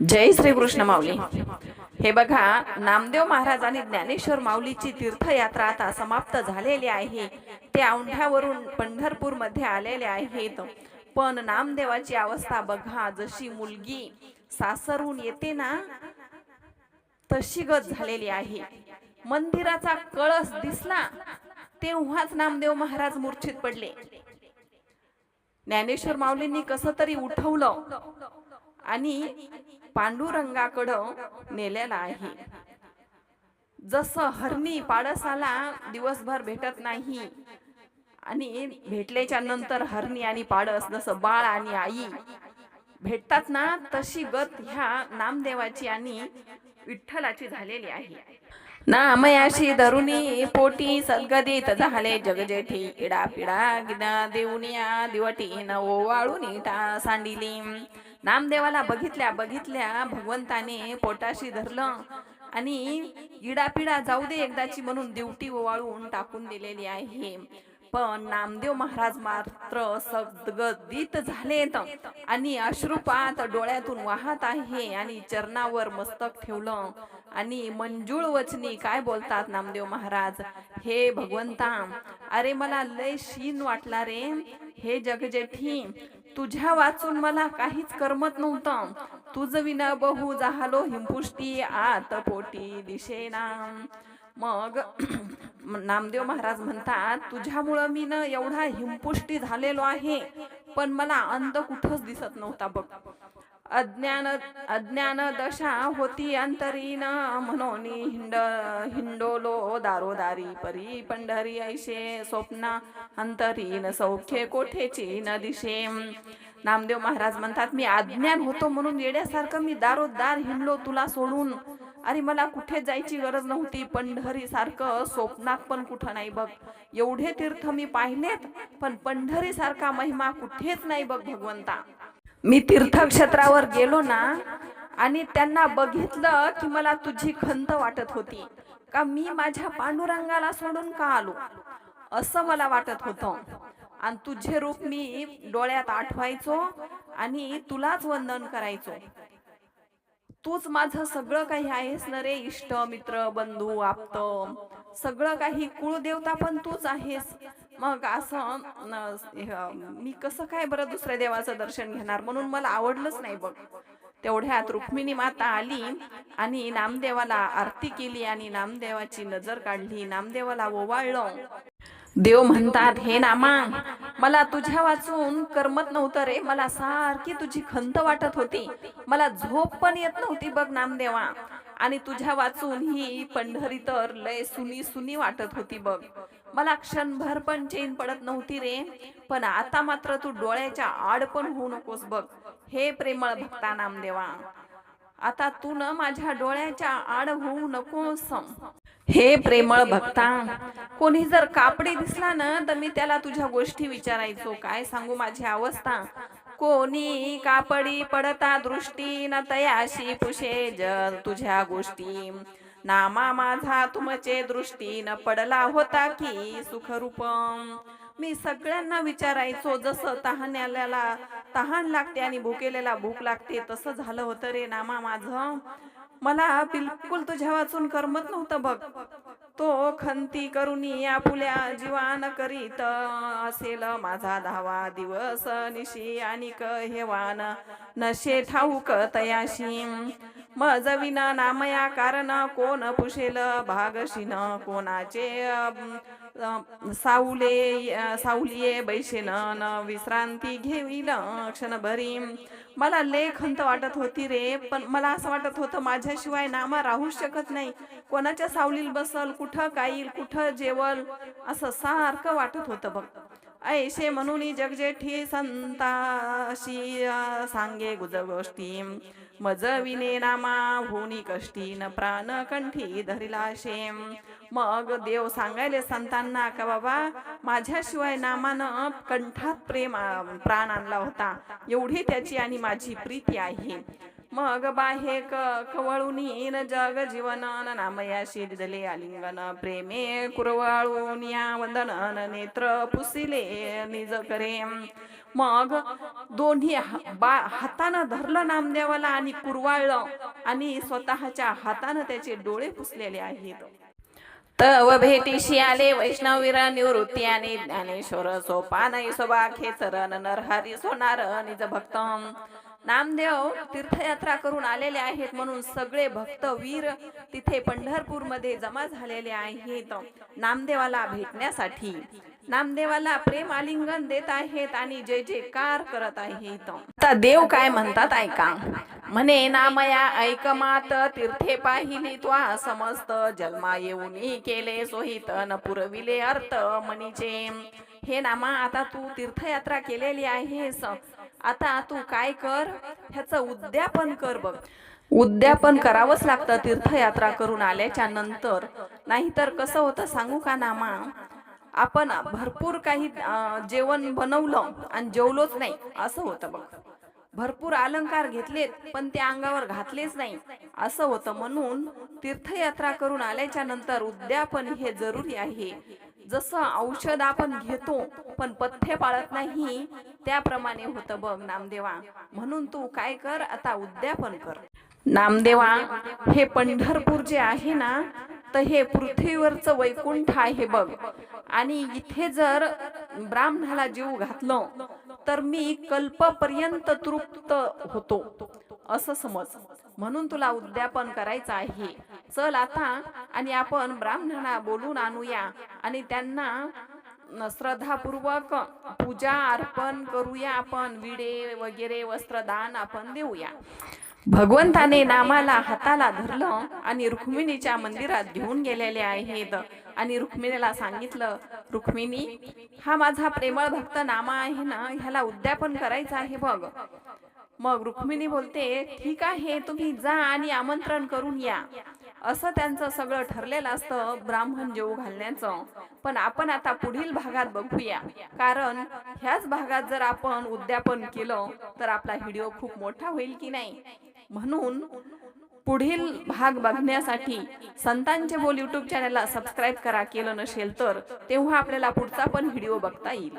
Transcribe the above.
जय श्री कृष्ण माऊली. हे बघा नामदेव महाराज आणि ज्ञानेश्वर माऊलीची तीर्थयात्रा आता समाप्त झालेली आहे. ते औंढ्यावरून पंढरपूरमध्ये आलेले आहेत. पण नामदेवाची अवस्था बघा जशी मुलगी सासरून येते ना तशी गत झालेली आहे. मंदिराचा कळस दिसला तेव्हाच नामदेव महाराज मूर्छित पडले. ज्ञानेश्वर माऊलींनी कस तरी उठवलं. आणि पांडुरंगाकडं नेलेला आहे. जसं हरणी पाडसाला दिवसभर भेटत नाही आणि भेटल्याच्या नंतर हरणी आणि पाडस जसं बाळ आणि आई भेटतात ना तशी गत ह्या नामदेवाची आणि विठ्ठलाची झालेली आहे. नामयाशी धरुणी पोटी सद्गदित झाले जगजेठी इडा पिडा गिदा देऊनिया दिवटी न वाळून टा सांडिली. नामदेवाला बघितल्या बघितल्या भगवंताने पोटाशी धरलं आणि इडापिडा जाऊ दे एकदाची म्हणून दिवटी ओवाळून टाकून दिलेली आहे. पण नामदेव महाराज मात्र सद्गदित झालेत आणि अश्रुपात डोळ्यातून वाहत आहे आणि चरणावर मस्तक ठेवलं. आणि मंजूळ वचनी काय बोलतात नामदेव महाराज? हे भगवंता अरे मला लय शीन वाटला रे. हे जगजेठी तुझ्या वाचून मला काहीच करमत नव्हतं. तुझ विना बहु जाहलो हिंपुष्टी आत पोटी दिशेना मग नामदेव महाराज म्हणतात तुझ्यामुळं मी ना एवढा हिंपुष्टी झालेलो आहे पण मला अंत कुठंच दिसत नव्हता बघ. अज्ञान अज्ञान दशा होती अंतरीन म्हणून हिंड हिंडोलो दारोदारी परी पंढरी ऐशे स्वप्ना अंतरीन सौख्य कोठेची न दिशे नामदेव महाराज म्हणतात मी अज्ञान होतो म्हणून येड्यासारखं मी दारोदार हिंडलो तुला सोडून. अरे मला कुठे जायची गरज नव्हती. पंढरी सारखं स्वप्नात पण कुठं नाही बघ. एवढे तीर्थ मी पाहिलेत पण पंढरी सारखा महिमा कुठेच नाही बघ भगवंता. मी तीर्थक्षेत्रावर गेलो ना आणि त्यांना बघितलं की मला तुझी खंत वाटत होती का मी माझ्या पांडुरंगाला सोडून का आलो? असं मला वाटत होतं. आणि तुझे रूप मी डोळ्यात आठवायचो आणि तुलाच वंदन करायचो. तूच माझं सगळं काही आहेस न रे इष्ट मित्र बंधू आप्त. सगळं काही कुळदेवता पण तूच आहेस. मग असं मी कसं काय बरं दुसऱ्या देवाचं दर्शन घेणार? म्हणून मला आवडलंच नाही बघ. तेवढ्यात रुक्मिणी माता आली आणि नामदेवाला आरती केली आणि नामदेवाची नजर काढली. नामदेवाला ओवाळलं. देव म्हणतात हे नामा मला तुझ्या वाचून करमत नव्हतं रे. मला सारखी तुझी खंत वाटत होती. मला झोप पण येत नव्हती बघ नामदेवा. आणि तुझ्या वाचून ही पंढरी तर लय सुनी सुनी वाटत होती बघ. मला क्षणभर पण चैन पडत नव्हती रे. पण आता मात्र तू डोळ्याच्या आड पण होऊ नकोस बघ. हे प्रेमळ भक्ता नामदेवा. आता तू न माझ्या डोळ्याच्या आड होऊ नकोस. हे प्रेमळ भक्ता कोणी जर कापडी दिसला ना तर मी त्याला तुझ्या गोष्टी विचारायचो. काय सांगू माझी अवस्था? कोणी कापडी पडता दृष्टी न तयाशी पुषे जर तुझ्या गोष्टी. नामा माझा तुमचे दृष्टी न पडला होता की सुखरूप मी सगळ्यांना विचारायचो जसं तहाण्याला तहान लागते आणि भुकेलेला भूक लागते तसं झालं होतं रे नामा माझं. मला बिलकुल तुझ्या वाचून करमत नव्हतं बघ. तो खंती करुनी आपुल्या जीवान करीत. असेल माझा दहावा दिवस निशी आणि हेवान. नशे ठाऊक तयाशी. मजविन नामया कारण कोण पुशेल? भागशीन कोणाचे? साऊले साऊलिये सावले न विश्रांती घेईल क्षणभरी. मला लेखंत वाटत होती रे पण मला असं वाटत होतं माझ्याशिवाय नामा राहू शकत नाही. कोणाच्या सावलील बसल कुठं काईल कुठं जेवल असं सारखं वाटत होतं बघ. ऐसे म्हणून जगजेठी संताशी सांगे गुज गोष्टी मज विने नामा होणी कष्टी न प्राण कंठी धरिला शेम मग देव सांगायले संतांना का बाबा माझ्याशिवाय नामानं कंठात प्रेम प्राण आणला होता. एवढी त्याची आणि माझी प्रीती आहे. मग बाहे कवळून न जग जीवन. न शिरदले आलिंगन. प्रेमे कुरवाळून या वंदन. नेत्र पुसिले निज करे. मग दोन्ही बा हातानं धरलं नामदेवाला आणि कुरवाळलं आणि स्वतःच्या हातानं त्याचे डोळे पुसलेले आहेत. तव भेटीशी आले वैष्णवीर निवृत्ती आणि ज्ञानेश्वर सोपान सोबा खेचरण नरहरी सोनार निज भक्तम नामदेव तीर्थयात्रा करून आलेले आहेत म्हणून सगळे भक्त वीर तिथे पंढरपूरमध्ये जमा झालेले आहेत. नामदेवाला भेटण्यासाठी नामदेवाला प्रेम आलिंगन देत आहेत आणि जय जयकार करत आहेत. आता देव काय म्हणतात ऐका. म्हणे नामया ऐकमात तीर्थे पाहिली त्वा समस्त. जन्मा येऊन केले सोहित न पुरविले अर्थ मनीचे. हे नामा आता तू तीर्थयात्रा केलेली आहेस. आता तू काय कर? ह्याचं उद्यापन कर बघ. उद्यापन करावंच लागतं तीर्थयात्रा करून आल्याच्यानंतर. नाहीतर कसं होतं सांगू का नामा? आपण भरपूर काही जेवण बनवलं आणि जेवलोच नाही. असं होतं बघ. भरपूर अलंकार घेतलेत पण ते अंगावर घातलेच नाही. असं होतं म्हणून तीर्थयात्रा करून आल्याच्यानंतर उद्यापन हे जरुरी आहे. जसं औषध आपण घेतो पण पथ्य पाळत नाही त्याप्रमाणे होतं बघ नामदेवा. म्हणून तू काय कर आता उद्यापन कर. नामदेवा हे पंढरपूर जे आहे ना तर हे पृथ्वीवरचं वैकुंठ आहे बघ. आणि इथे जर ब्राह्मणाला जीव घातलं तर मी कल्पपर्यंत तृप्त होतो. असं समज. म्हणून तुला उद्यापन करायचं आहे. चल आता आणि आपण ब्राह्मणांना बोलून आणूया आणि त्यांना श्रद्धापूर्वक पूजा अर्पण करूया आपण. विडे वगैरे वस्त्रदान आपण देऊया. भगवंताने नामाला हाताला धरलं आणि रुक्मिणीच्या मंदिरात घेऊन गेलेले आहेत. आणि रुक्मिणीला सांगितलं रुक्मिणी हा माझा प्रेमळ भक्त नामा आहे ना ह्याला उद्यापन करायचं आहे बघ. मग रुक्मिणी बोलते ठीक आहे तुम्ही जा आणि आमंत्रण करून या. असं त्यांचं सगळं ठरलेलं असतं ब्राह्मण जेऊ घालण्याचं. पण आपण आता पुढील भागात बघूया. कारण ह्याच भागात जर आपण उद्यापन केलं तर आपला व्हिडिओ खूप मोठा होईल की नाही? म्हणून पुढील भाग बघण्यासाठी संतांचे बोल युट्यूब चॅनलला सबस्क्राईब करा. केलं नसेल तर तेव्हा आपल्याला पुढचा पण व्हिडिओ बघता येईल.